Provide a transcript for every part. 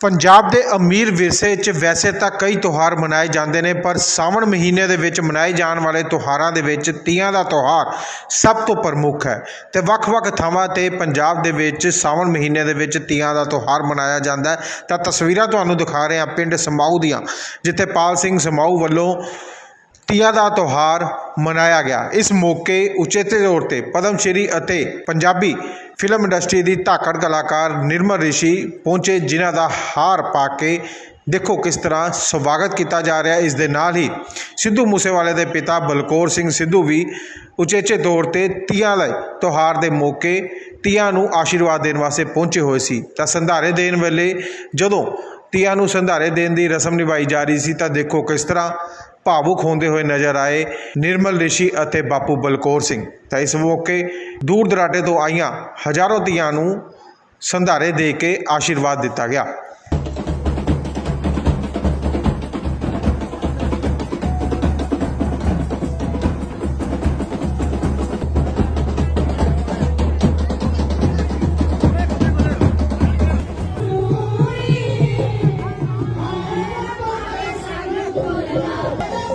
ਪੰਜਾਬ ਦੇ ਅਮੀਰ ਵਿਰਸੇ 'ਚ ਵੈਸੇ ਤਾਂ ਕਈ ਤਿਉਹਾਰ ਮਨਾਏ ਜਾਂਦੇ ਨੇ, ਪਰ ਸਾਵਣ ਮਹੀਨੇ ਦੇ ਵਿੱਚ ਮਨਾਏ ਜਾਣ ਵਾਲੇ ਤਿਉਹਾਰਾਂ ਦੇ ਵਿੱਚ ਤੀਆਂ ਦਾ ਤਿਉਹਾਰ ਸਭ ਤੋਂ ਪ੍ਰਮੁੱਖ ਹੈ। ਤੇ ਵੱਖ-ਵੱਖ ਥਾਵਾਂ ਤੇ ਪੰਜਾਬ ਦੇ ਵਿੱਚ ਸਾਵਣ ਮਹੀਨੇ ਦੇ ਵਿੱਚ ਤੀਆਂ ਦਾ ਤਿਉਹਾਰ ਮਨਾਇਆ ਜਾਂਦਾ ਹੈ। ਤਾਂ ਤਸਵੀਰਾਂ ਤੁਹਾਨੂੰ ਦਿਖਾ ਰਹੇ ਹਾਂ ਪਿੰਡ ਸਮਾਊ ਦੀਆਂ, ਜਿੱਥੇ ਪਾਲ ਸਿੰਘ ਸਮਾਊ ਵੱਲੋਂ ਤੀਆਂ ਦਾ ਤਿਉਹਾਰ ਮਨਾਇਆ ਗਿਆ। ਇਸ ਮੌਕੇ ਉਚੇਤੇ ਤੌਰ ਤੇ ਪਦਮ ਸ਼੍ਰੀ ਅਤੇ ਪੰਜਾਬੀ ਫਿਲਮ ਇੰਡਸਟਰੀ ਦੀ ਧਾਕੜ ਕਲਾਕਾਰ ਨਿਰਮਲ ਰਿਸ਼ੀ ਪਹੁੰਚੇ, ਜਿਨ੍ਹਾਂ ਦਾ ਹਾਰ ਪਾ ਕੇ ਦੇਖੋ ਕਿਸ ਤਰ੍ਹਾਂ ਸਵਾਗਤ ਕੀਤਾ ਜਾ ਰਿਹਾ। ਇਸ ਦੇ ਨਾਲ ਹੀ ਸਿੱਧੂ ਮੂਸੇਵਾਲੇ ਦੇ ਪਿਤਾ ਬਲਕੌਰ ਸਿੰਘ ਸਿੱਧੂ ਵੀ ਉਚੇਚੇ ਤੌਰ ਤੇ ਤੀਆਂ ਦੇ ਤਿਉਹਾਰ ਦੇ ਮੌਕੇ ਤੀਆਂ ਨੂੰ ਆਸ਼ੀਰਵਾਦ ਦੇਣ ਵਾਸਤੇ ਪਹੁੰਚੇ ਹੋਏ ਸੀ। ਤਾਂ ਸੰਧਾਰੇ ਦੇਣ ਵੇਲੇ ਜਦੋਂ ਤੀਆਂ ਨੂੰ ਸੰਧਾਰੇ ਦੇਣ ਦੀ ਰਸਮ ਨਿਭਾਈ ਜਾ ਰਹੀ ਸੀ, ਤਾਂ ਦੇਖੋ ਕਿਸ ਤਰ੍ਹਾਂ ਭਾਵੁਕ ਹੁੰਦੇ ਹੋਏ ਨਜ਼ਰ ਆਏ ਨਿਰਮਲ ਰਿਸ਼ੀ ਅਤੇ ਬਾਪੂ ਬਲਕੌਰ ਸਿੰਘ। ਤਾਂ ਇਸ ਮੌਕੇ ਦੂਰ ਦਰਾਡੇ ਤੋਂ ਆਈਆਂ ਹਜ਼ਾਰਾਂ ਧੀਆਂ ਨੂੰ ਸੰਧਾਰੇ ਦੇ ਕੇ ਆਸ਼ੀਰਵਾਦ ਦਿੱਤਾ ਗਿਆ।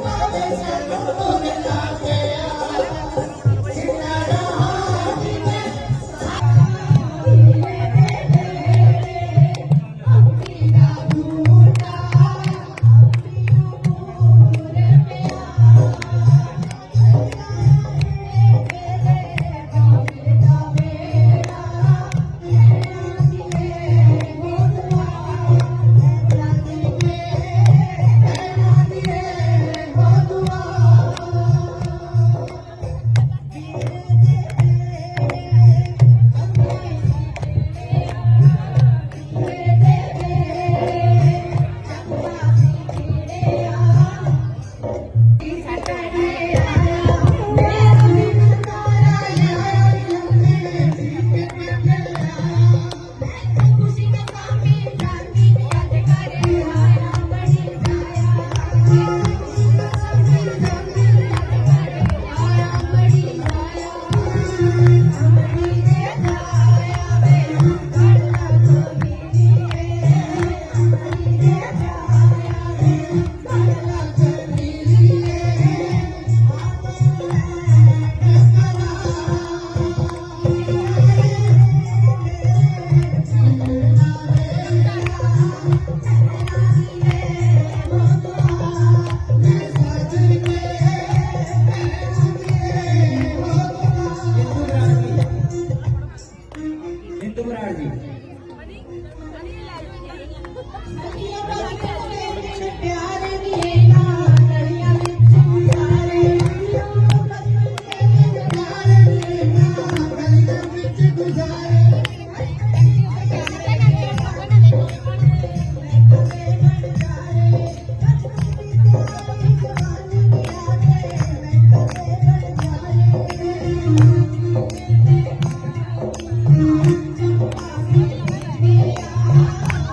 ਹਿੰਦੂ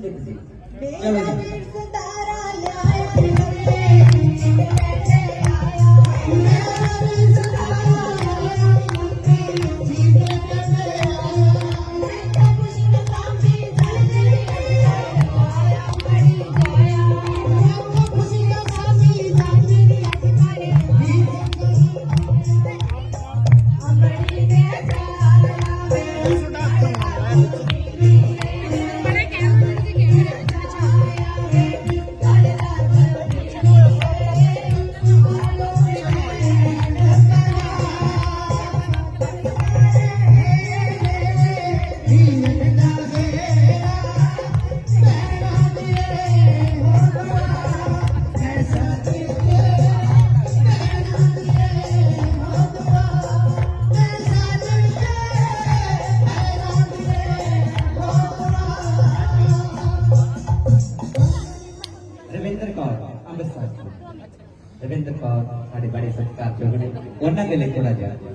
ਸੁਪਨਦੀਪ ਜੀ ರವೀಂದ್ರ ಪವಾರ್ ಮಾಡಿ ಮಾಡಿ ಸತ್ಕಾರ ಚೌಗಡೆ ಒಂದೊಂದೇ ಕೂಡ ಜಾತಿ